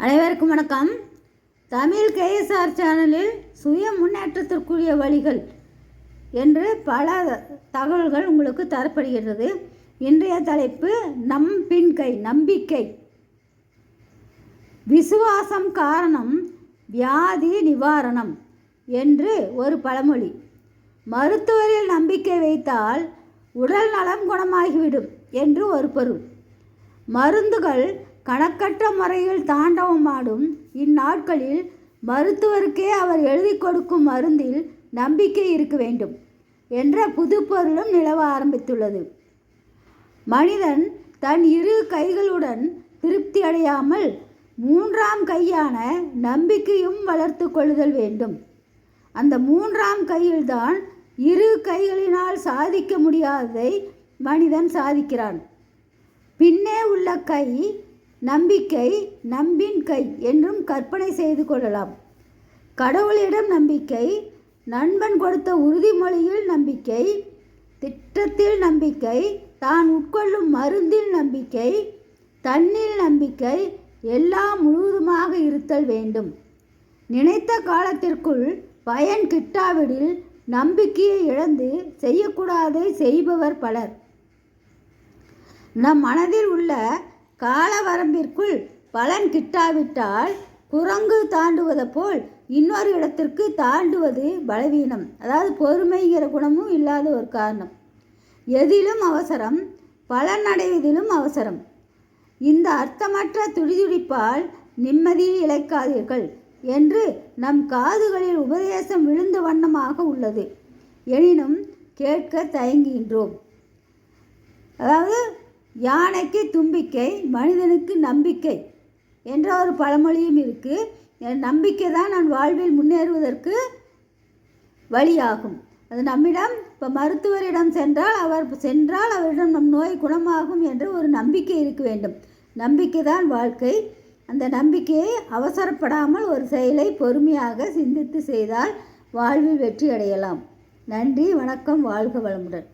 அனைவருக்கும் வணக்கம். தமிழ் கேஎஸ்ஆர் சேனலில் சுய முன்னேற்றத்திற்குரிய வழிகள் என்று பல தகவல்கள் உங்களுக்கு தரப்படுகிறது. இன்றைய தலைப்பு நம்பின்கை நம்பிக்கை. விசுவாசம் காரணம் வியாதி நிவாரணம் என்று ஒரு பழமொழி. மருத்துவரில் நம்பிக்கை வைத்தால் உடல் நலம் குணமாகிவிடும் என்று ஒரு பொருள். மருந்துகள் கணக்கற்ற முறையில் தாண்டவமாடும் இந்நாட்களில் மருத்துவருக்கே அவர் எழுதி கொடுக்கும் மருந்தில் நம்பிக்கை இருக்க வேண்டும் என்ற புது பொருளும் நிலவ ஆரம்பித்துள்ளது. மனிதன் தன் இரு கைகளுடன் திருப்தி அடையாமல் மூன்றாம் கையான நம்பிக்கையும் வளர்த்து கொள்ளுதல் வேண்டும். அந்த மூன்றாம் கையில்தான் இரு கைகளினால் சாதிக்க முடியாததை மனிதன் சாதிக்கிறான். பின்னே உள்ள கை நம்பிக்கை நம்பின் கை என்றும் கற்பனை செய்து கொள்ளலாம். கடவுளிடம் நம்பிக்கை நண்பன் கொடுத்த உறுதிமொழியில் நம்பிக்கை திட்டத்தில் நம்பிக்கை தான் உட்கொள்ளும் மருந்தில் நம்பிக்கை தன்னில் நம்பிக்கை எல்லாம் முழுவதுமாக இருத்தல் வேண்டும். நினைத்த காலத்திற்குள் பயன் கிட்டாவிடில் நம்பிக்கையை இழந்து செய்யக்கூடாதை செய்பவர் பலர். நம் மனதில் உள்ள கால வரம்பிற்குள் பலன் கிட்டாவிட்டால் குரங்கு தாண்டுவதை போல் இன்னொரு இடத்திற்கு தாண்டுவது பலவீனம். அதாவது பொறுமைங்கிற குணமும் இல்லாத ஒரு காரணம். எதிலும் அவசரம் பலன் அடைவதிலும் அவசரம். இந்த அர்த்தமற்ற துடிதுடிப்பால் நிம்மதியை இழைக்காதீர்கள் என்று நம் காதுகளில் உபதேசம் விழுந்த வண்ணமாக உள்ளது. எனினும் கேட்க தயங்குகின்றோம். அதாவது யானைக்கு தும்பிக்கை மனிதனுக்கு நம்பிக்கை என்ற ஒரு பழமொழியும் இருக்குது என் நம்பிக்கை தான் நான் வாழ்வில் முன்னேறுவதற்கு வழியாகும். அது நம்மிடம் இப்போ மருத்துவரிடம் சென்றால் அவர் சென்றால் அவரிடம் நம் நோய் குணமாகும் என்று ஒரு நம்பிக்கை இருக்க வேண்டும். நம்பிக்கை தான் வாழ்க்கை. அந்த நம்பிக்கையை அவசரப்படாமல் ஒரு செயலை பொறுமையாக சிந்தித்து செய்தால் வாழ்வில் வெற்றி அடையலாம் நன்றி வணக்கம் வாழ்க வளமுடன்.